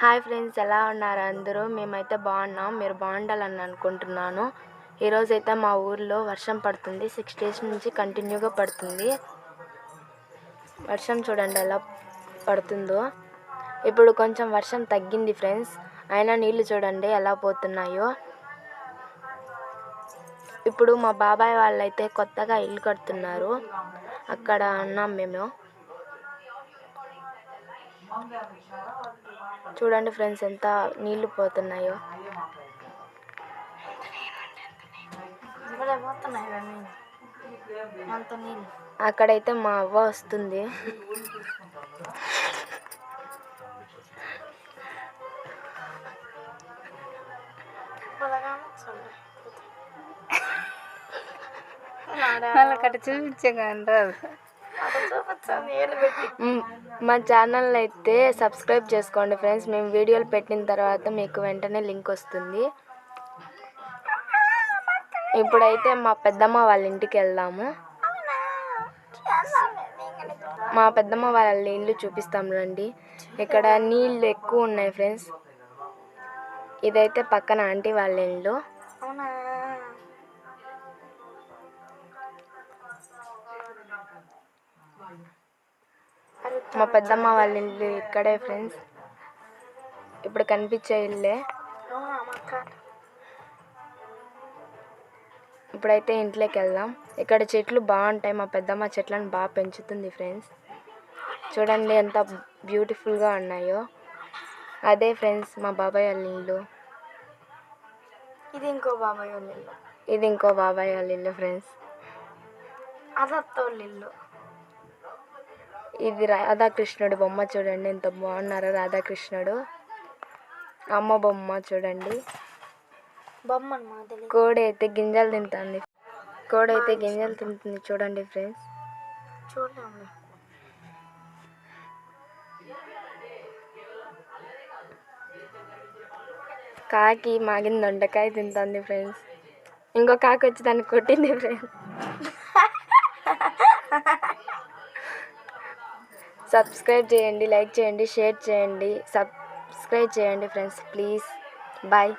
Hi friends ఎలా ఉన్నారు అందరూ? మేమైతే బాగున్నాం. మీరు బాగుండాలని అనుకుంటున్నాను. ఈరోజు అయితే మా ఊర్లో వర్షం పడుతుంది. సిక్స్ డేస్ నుంచి కంటిన్యూగా పడుతుంది. వర్షం చూడండి ఎలా పడుతుందో. ఇప్పుడు కొంచెం వర్షం తగ్గింది ఫ్రెండ్స్. అయినా నీళ్ళు చూడండి ఎలా పోతున్నాయో. ఇప్పుడు మా బాబాయ్ వాళ్ళైతే కొత్తగా ఇల్లు కడుతున్నారు. అక్కడ ఉన్నాం మేము. చూడండి ఫ్రెండ్స్ ఎంత నీళ్ళు పోతున్నాయో. అక్కడైతే మా అవ్వ వస్తుంది. వాళ్ళకట్ట చూపించే రాదు. మా ఛానల్ అయితే సబ్స్క్రైబ్ చేసుకోండి ఫ్రెండ్స్. మేము వీడియోలు పెట్టిన తర్వాత మీకు వెంటనే లింక్ వస్తుంది. ఇప్పుడైతే మా పెద్దమ్మ వాళ్ళ ఇంటికి వెళ్దాము. మా పెద్దమ్మ వాళ్ళ ఇల్లు చూపిస్తాం రండి. ఇక్కడ నీళ్ళు ఎక్కువ ఉన్నాయి ఫ్రెండ్స్. ఇదైతే పక్కన ఆంటీ వాళ్ళ ఇల్లు. మా పెద్దమ్మ వాళ్ళ ఇల్లు ఇక్కడే ఫ్రెండ్స్ ఇప్పుడు కనిపించే ఇల్లే. ఇప్పుడైతే ఇంట్లోకి వెళ్దాం. ఇక్కడ చెట్లు బాగుంటాయి. మా పెద్దమ్మ చెట్లను బాగా పెంచుతుంది ఫ్రెండ్స్ చూడండి ఎంత బ్యూటిఫుల్గా ఉన్నాయో. అదే ఫ్రెండ్స్ మా బాబాయ్ వాళ్ళ ఇల్లు. ఇది ఇంకో బాబాయ్ వాళ్ళ ఇల్లు. ఇది ఇంకో బాబాయ్ వాళ్ళ ఇల్లు ఫ్రెండ్స్ అది అత్త వాళ్ళ ఇల్లు. ఇది రాధాకృష్ణుడు బొమ్మ చూడండి ఎంత బాగున్నారో రాధాకృష్ణుడు. అమ్మ బొమ్మ చూడండి. బొమ్మ కోడి అయితే గింజలు తింటుంది. కోడి అయితే గింజలు తింటుంది చూడండి ఫ్రెండ్స్. చూడండి కాకి మాగిన దొండకాయ తింటుంది ఫ్రెండ్స్. ఇంకో కాకి వచ్చి దాన్ని కొట్టింది ఫ్రెండ్స్. సబ్స్క్రైబ్ చేయండి లైక్ చేయండి షేర్ చేయండి. సబ్స్క్రైబ్ చేయండి ఫ్రెండ్స్ ప్లీజ్. బాయ్.